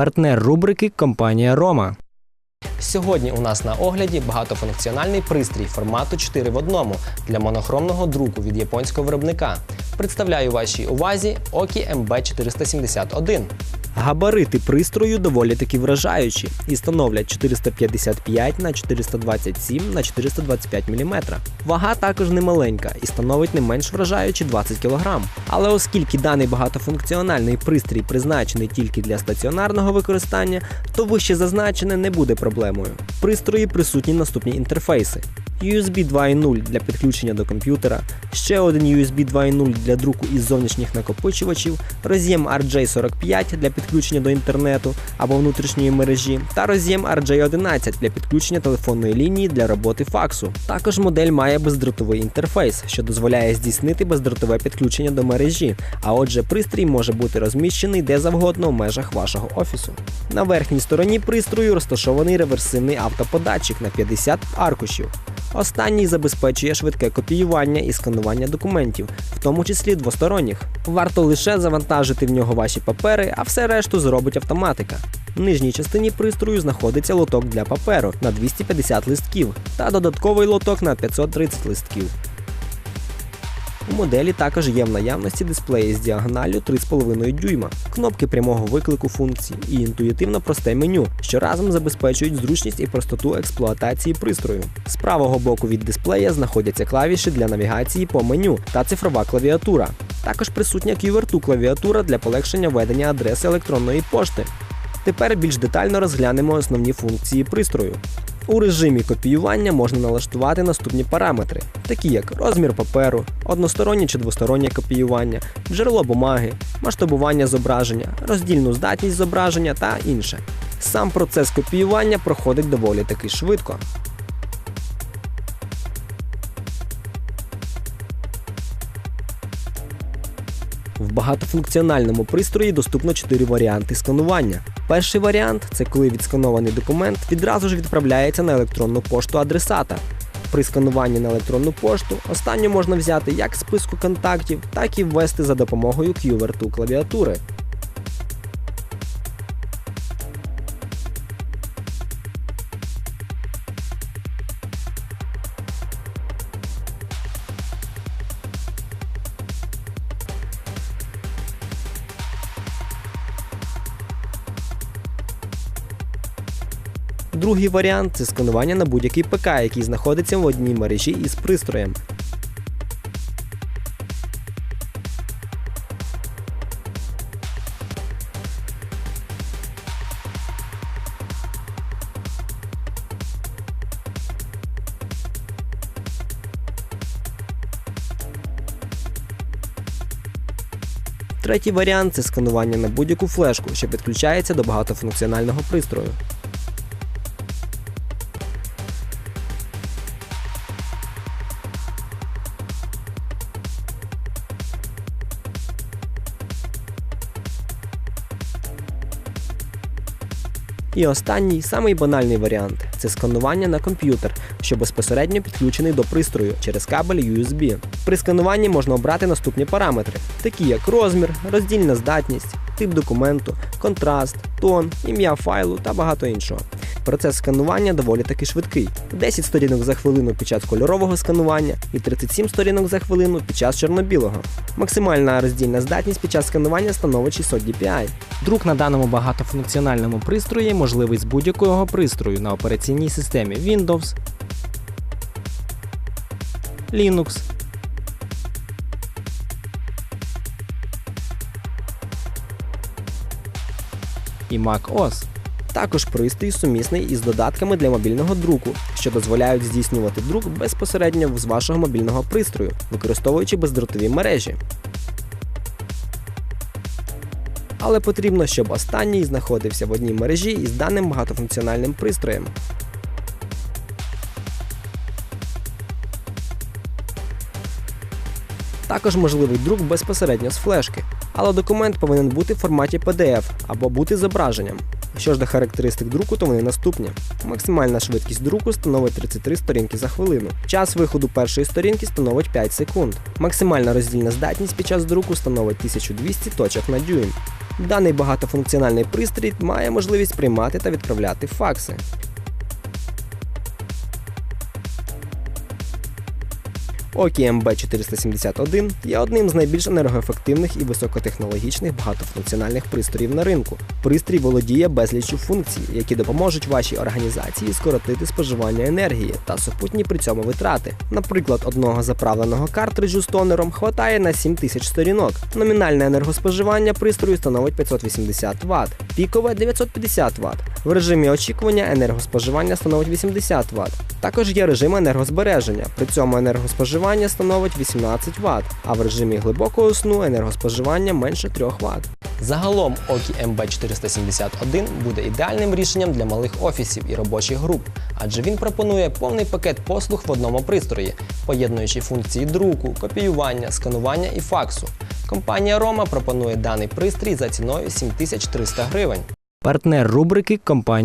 Партнер рубрики компанія Рома. Сьогодні у нас на огляді багатофункціональний пристрій формату 4 в 1 для монохромного друку від японського виробника. Представляю вашій увазі Oki MB471. Габарити пристрою доволі таки вражаючі і становлять 455 на 427 на 425 мм. Вага також немаленька і становить не менш вражаючі 20 кг. Але оскільки даний багатофункціональний пристрій призначений тільки для стаціонарного використання, то вище зазначене не буде проблемою. В пристрої присутні наступні інтерфейси. USB 2.0 для підключення до комп'ютера, ще один USB 2.0 для друку із зовнішніх накопичувачів, роз'єм RJ45 для підключення до інтернету або внутрішньої мережі, та роз'єм RJ11 для підключення телефонної лінії для роботи факсу. Також модель має бездротовий інтерфейс, що дозволяє здійснити бездротове підключення до мережі, а отже, пристрій може бути розміщений де завгодно в межах вашого офісу. На верхній стороні пристрою розташований реверсивний автоподатчик на 50 аркушів. Останній забезпечує швидке копіювання і сканування документів, в тому числі двосторонніх. Варто лише завантажити в нього ваші папери, а все решту зробить автоматика. В нижній частині пристрою знаходиться лоток для паперу на 250 листків та додатковий лоток на 530 листків. У моделі також є в наявності дисплеї з діагоналлю 3,5 дюйма, кнопки прямого виклику функцій і інтуїтивно просте меню, що разом забезпечують зручність і простоту експлуатації пристрою. З правого боку від дисплея знаходяться клавіші для навігації по меню та цифрова клавіатура. Також присутня QWERTY клавіатура для полегшення ведення адреси електронної пошти. Тепер більш детально розглянемо основні функції пристрою. У режимі копіювання можна налаштувати наступні параметри, такі як розмір паперу, одностороннє чи двостороннє копіювання, джерело бумаги, масштабування зображення, роздільну здатність зображення та інше. Сам процес копіювання проходить доволі таки швидко. В багатофункціональному пристрої доступно 4 варіанти сканування. Перший варіант це коли відсканований документ відразу ж відправляється на електронну пошту адресата. При скануванні на електронну пошту останню можна взяти як з списку контактів, так і ввести за допомогою QWERTY клавіатури. Другий варіант це сканування на будь-який ПК, який знаходиться в одній мережі із пристроєм. Третій варіант це сканування на будь-яку флешку, що підключається до багатофункціонального пристрою. І останній, самий банальний варіант це сканування на комп'ютер, що безпосередньо підключений до пристрою через кабель USB. При скануванні можна обрати наступні параметри, такі як розмір, роздільна здатність, тип документу, контраст, тон, ім'я файлу та багато іншого. Процес сканування доволі таки швидкий: 10 сторінок за хвилину під час кольорового сканування і 37 сторінок за хвилину під час чорно-білого. Максимальна роздільна здатність під час сканування становить 600 dpi. Друк на даному багатофункціональному пристрої можливий з будь-якого пристрою на операційній системі Windows, Linux, і Mac OS. Також пристрій сумісний із додатками для мобільного друку, що дозволяють здійснювати друк безпосередньо з вашого мобільного пристрою, використовуючи бездротові мережі. Але потрібно, щоб останній знаходився в одній мережі із даним багатофункціональним пристроєм. Також можливий друк безпосередньо з флешки, але документ повинен бути в форматі PDF або бути зображенням. Що ж до характеристик друку, то вони наступні. Максимальна швидкість друку становить 33 сторінки за хвилину. Час виходу першої сторінки становить 5 секунд. Максимальна роздільна здатність під час друку становить 1200 точок на дюйм. Даний багатофункціональний пристрій має можливість приймати та відправляти факси. Oki MB471 є одним з найбільш енергоефективних і високотехнологічних багатофункціональних пристроїв на ринку. Пристрій володіє безліччю функцій, які допоможуть вашій організації скоротити споживання енергії та супутні при цьому витрати. Наприклад, одного заправленого картриджу з тонером хватає на 7000 сторінок. Номінальне енергоспоживання пристрою становить 580 Вт, пікове 950 Вт. В режимі очікування енергоспоживання становить 80 Вт. Також є режим енергозбереження. При цьому енергоспоживання становить 18 Вт, а в режимі глибокого сну енергоспоживання менше 3 Вт. Загалом Oki MB471 буде ідеальним рішенням для малих офісів і робочих груп, адже він пропонує повний пакет послуг в одному пристрої, поєднуючи функції друку, копіювання, сканування і факсу. Компанія Roma пропонує даний пристрій за ціною 7300 гривень. Партнер рубрики компанія